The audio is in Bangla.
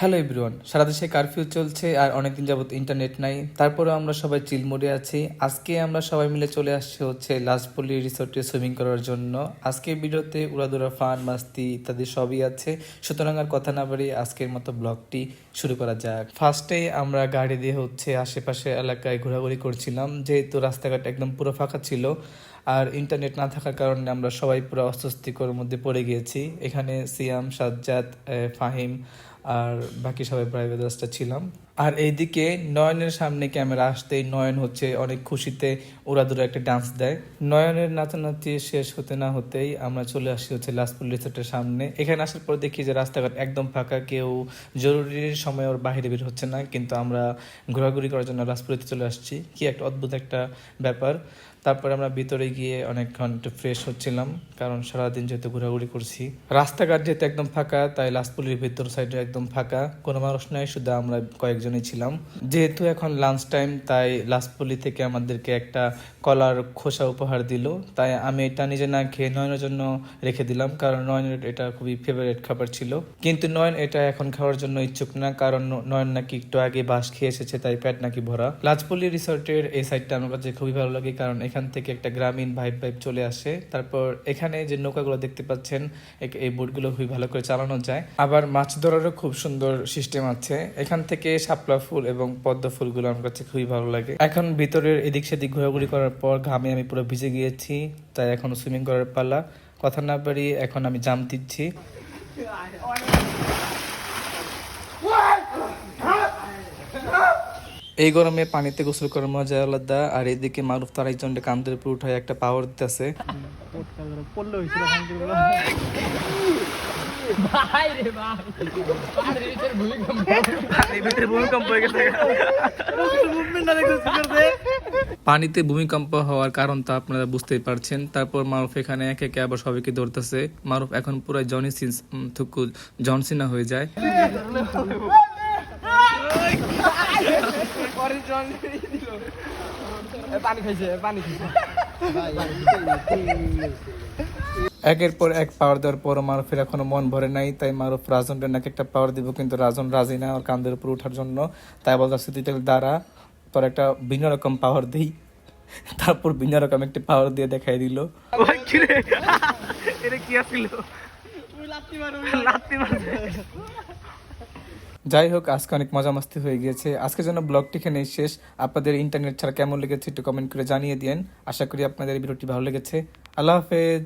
হ্যালো এভরিওয়ান সারা দেশে কারফিউ চলছে আর অনেকদিন যাবত ইন্টারনেট নাই। তারপরেও আমরা সবাই চিলমোডে আছি। আজকে আমরা সবাই মিলে চলে আসছি হচ্ছে লাস্টপল্লি রিসোর্টে সুইমিং করার জন্য। আজকে ভিডিওতে উড়াদুরা, ফান, মাস্তি ইত্যাদি সবই আছে। সুতরাং আর কথা না বাড়ি আজকের মতো ব্লগটি শুরু করা যাক। ফার্স্টে আমরা গাড়ি দিয়ে হচ্ছে আশেপাশে এলাকায় ঘোরাঘুরি করছিলাম। যেহেতু রাস্তাঘাট একদম পুরো ফাঁকা ছিল আর ইন্টারনেট না থাকার কারণে আমরা সবাই পুরো অস্বস্তিকর মধ্যে পড়ে গিয়েছি। এখানে সিয়াম, সাজ্জাদ ফাহিম আর বাকি সবাই প্রাইভেট ছিলাম। আর এইদিকে নয়নের সামনে ক্যামেরা আসতেই নয়ন হচ্ছে অনেক খুশিতে ওরা ওরাদুরা একটা ডান্স দেয়। নয়নের নাচানাচি শেষ হতে না হতেই আমরা চলে আসি হচ্ছে লাস্টপুর রিসোর্টের সামনে। এখানে আসার পর দেখি যে রাস্তাঘাট একদম ফাঁকা, কেউ জরুরি সময় ওর বাইরে বের হচ্ছে না, কিন্তু আমরা ঘোরাঘুরি করার জন্য লাস্টপুরিতে চলে আসছি। কি একটা অদ্ভুত একটা ব্যাপার। তারপরে আমরা ভিতরে গিয়ে অনেকক্ষণ একটু ফ্রেশ হচ্ছিলাম, কারণ সারাদিন যেহেতু ঘোরাঘুরি করছি। রাস্তাঘাট যেহেতু একদম ফাঁকা, তাই লাস্টপুলির ভিতর সাইডে একদম ফাঁকা। কোনো মানুষ নাই, শুধু আমরা কয়েকজনই ছিলাম। যেহেতু এখন লাঞ্চ টাইম তাই লাস্টপুলি থেকে আমাদেরকে একটা কলার খোসা উপহার দিল। তাই আমি এটা নিজে না খেয়ে নয়নের জন্য রেখে দিলাম, কারণ নয়নের এটা খুবই ফেভারিট খাবার ছিল। কিন্তু নয়ন এটা এখন খাওয়ার জন্য ইচ্ছুক না, কারণ নয়ন নাকি একটু আগে বাস খেয়ে এসেছে, তাই পেট নাকি ভরা। লাজপল্লি রিসোর্টের এই সাইডটা আমার কাছে খুবই ভালো লাগে, কারণ এখান থেকে একটা গ্রামীণ ভাইব ভাইব চলে আসে। তারপর এখানে যে নৌকাগুলো দেখতে পাচ্ছেন এই বোটগুলো খুবই ভালো করে চালানো যায়। আবার মাছ ধরারও খুব সুন্দর সিস্টেম আছে। এখান থেকে শাপলা ফুল এবং পদ্ম ফুলগুলো আমার কাছে খুবই ভালো লাগে। এখন ভিতরের এদিক সেদিক ঘোরাঘুরি করার পর ঘামে আমি পুরো ভিজে গিয়েছি, তাই এখন সুইমিং করার পালা। কথা না পারি এখন আমি জাম দিচ্ছি। এই গরমে পানিতে গোসল করার মজা আলাদা, আর এদিকে মারুফ তার একজনকে কান্দের উপর উঠায় একটা পাওয়ার দিতেছে। পানিতে ভূমিকম্প হওয়ার কারণ তা আপনারা বুঝতেই পারছেন। তারপর মারুফ এখানে একে একে আবার সবাইকে ধরতেছে। মারুফ এখন পুরো জনি থুকু জনসিনা হয়ে যায়। পানি খাইছে পানি খাইছে একের পর এক পাওয়ার দেওয়ার পর মারুফের এখনও মন ভরে নাই তাই মারুফ রাজনের নাকি একটা পাওয়ার দিব কিন্তু রাজন রাজি না ওর কান্দের উপর ওঠার জন্য। তাই বলতেছে তুই তাহলে দাঁড়া তোর একটা ভিন্ন রকম পাওয়ার দিই। তারপর ভিন্ন রকম একটা পাওয়ার দিয়ে দেখাই দিল। এটা কি আসছিল যাই হোক আজকে অনেক মজা মাস্তি হয়ে গিয়েছে। আজকে যেন ব্লগটি এখানে শেষ। আপনাদের ইন্টারনেট ছাড়া কেমন লেগেছে একটু কমেন্ট করে জানিয়ে দিন আশা করি আপনাদের ভিডিওটি ভালো লেগেছে। আল্লাহ হাফেজ।